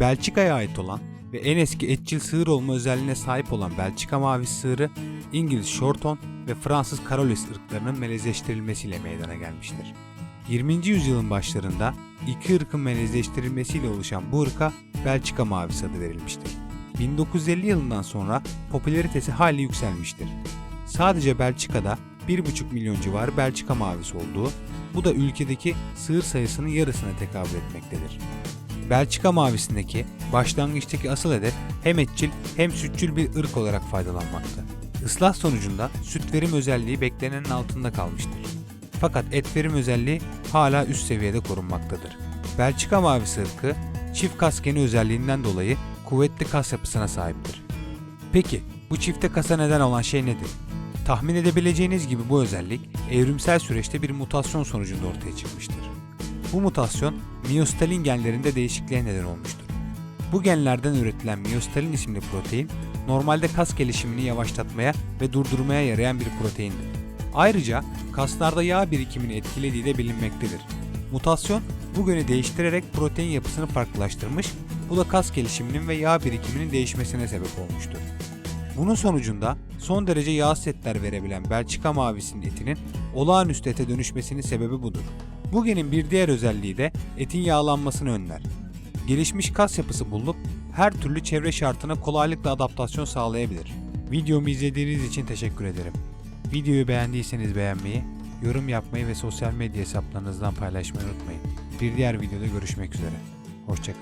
Belçika'ya ait olan ve en eski etçil sığır olma özelliğine sahip olan Belçika mavisi sığırı, İngiliz Shorton ve Fransız Karolis ırklarının melezleştirilmesiyle meydana gelmiştir. 20. yüzyılın başlarında iki ırkın melezleştirilmesiyle oluşan bu ırka Belçika mavisi adı verilmiştir. 1950 yılından sonra popülaritesi hali yükselmiştir. Sadece Belçika'da 1,5 milyon civarı Belçika mavisi olduğu, bu da ülkedeki sığır sayısının yarısına tekabül etmektedir. Belçika mavisindeki başlangıçtaki asıl hedef hem etçil hem sütçül bir ırk olarak faydalanmakta. Islah sonucunda süt verim özelliği beklenenin altında kalmıştır. Fakat et verim özelliği hala üst seviyede korunmaktadır. Belçika mavisi ırkı çift kas geni özelliğinden dolayı kuvvetli kas yapısına sahiptir. Peki bu çifte kasa neden olan şey nedir? Tahmin edebileceğiniz gibi bu özellik evrimsel süreçte bir mutasyon sonucunda ortaya çıkmıştır. Bu mutasyon miyostalin genlerinde değişikliğe neden olmuştur. Bu genlerden üretilen miyostalin isimli protein normalde kas gelişimini yavaşlatmaya ve durdurmaya yarayan bir proteindir. Ayrıca kaslarda yağ birikimini etkilediği de bilinmektedir. Mutasyon bu geni değiştirerek protein yapısını farklılaştırmış, bu da kas gelişiminin ve yağ birikiminin değişmesine sebep olmuştur. Bunun sonucunda son derece yağ setler verebilen Belçika mavisinin etinin olağanüstü ete dönüşmesinin sebebi budur. Bu genin bir diğer özelliği de etin yağlanmasını önler. Gelişmiş kas yapısı bulunup her türlü çevre şartına kolaylıkla adaptasyon sağlayabilir. Videomu izlediğiniz için teşekkür ederim. Videoyu beğendiyseniz beğenmeyi, yorum yapmayı ve sosyal medya hesaplarınızdan paylaşmayı unutmayın. Bir diğer videoda görüşmek üzere. Hoşçakalın.